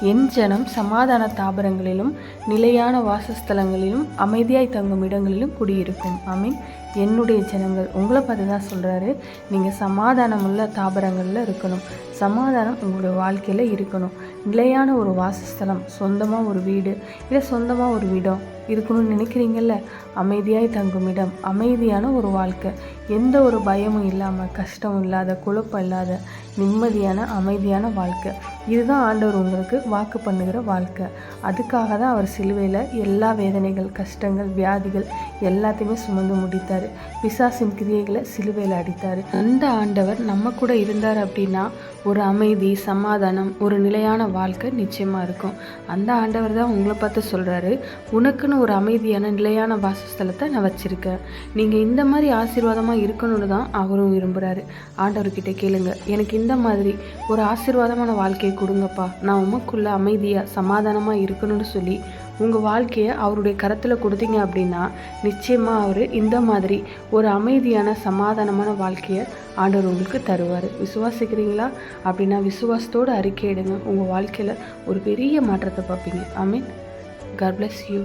என் ஜனம் சமாதான தாபரங்களிலும் நிலையான வாசஸ்தலங்களிலும் அமைதியாய் தங்கும் இடங்களிலும் குடியிருக்கும் ஐ மீன் என்னுடைய ஜனங்கள் உங்களை பார்த்து தான் சொல்கிறாரு நீங்கள் சமாதானமுள்ள தாபரங்களில் இருக்கணும். சமாதானம் உங்களுடைய வாழ்க்கையில் இருக்கணும். நிலையான ஒரு வாசஸ்தலம் சொந்தமாக ஒரு வீடு இல்லை சொந்தமாக ஒரு இடம் இருக்கணும்னு நினைக்கிறீங்கல்ல? அமைதியாய் தங்கும் இடம் அமைதியான ஒரு வாழ்க்கை. எந்த ஒரு பயமும் இல்லாமல் கஷ்டம் இல்லாத குழப்பம் இல்லாத நிம்மதியான அமைதியான வாழ்க்கை. இதுதான் ஆண்டவர் உங்களுக்கு வாக்கு பண்ணுகிற வாழ்க்கை. அதுக்காக தான் அவர் சிலுவையில் எல்லா வேதனைகள் கஷ்டங்கள் வியாதிகள் எல்லாத்தையுமே சுமந்து முடித்தார். பிசாசின் கிரியைகளை சிலுவையில் அடித்தார். அந்த ஆண்டவர் நம்ம கூட இருந்தார் அப்படின்னா ஒரு அமைதி சமாதானம் ஒரு நிலையான வாழ்க்கை நிச்சயமாக இருக்கும். அந்த ஆண்டவர் தான் உங்களை பார்த்து சொல்கிறாரு உனக்குன்னு ஒரு அமைதியான நிலையான வாசஸ்தலத்தை நான் வச்சுருக்கேன் நீங்கள் இந்த மாதிரி ஆசீர்வாதமாக இருக்கணும்னு தான் அவரும் விரும்புகிறாரு ஆண்டவர்கிட்ட கேளுங்க எனக்கு இந்த மாதிரி ஒரு ஆசீர்வாதமான வாழ்க்கையை கொடுங்கப்பா. நான் உமக்குள்ள அமைதியாக சமாதானமாக இருக்கணும்னு சொல்லி உங்கள் வாழ்க்கையை அவருடைய கரத்தில் கொடுத்தீங்க அப்படின்னா நிச்சயமாக அவர் இந்த மாதிரி ஒரு அமைதியான சமாதானமான வாழ்க்கையை ஆண்டவர் உங்களுக்கு தருவார். விசுவாசிக்கிறீங்களா? அப்படின்னா விசுவாசத்தோடு அறிக்கையிடுங்க. உங்கள் வாழ்க்கையில் ஒரு பெரிய மாற்றத்தை பார்ப்பீங்க. I mean God bless you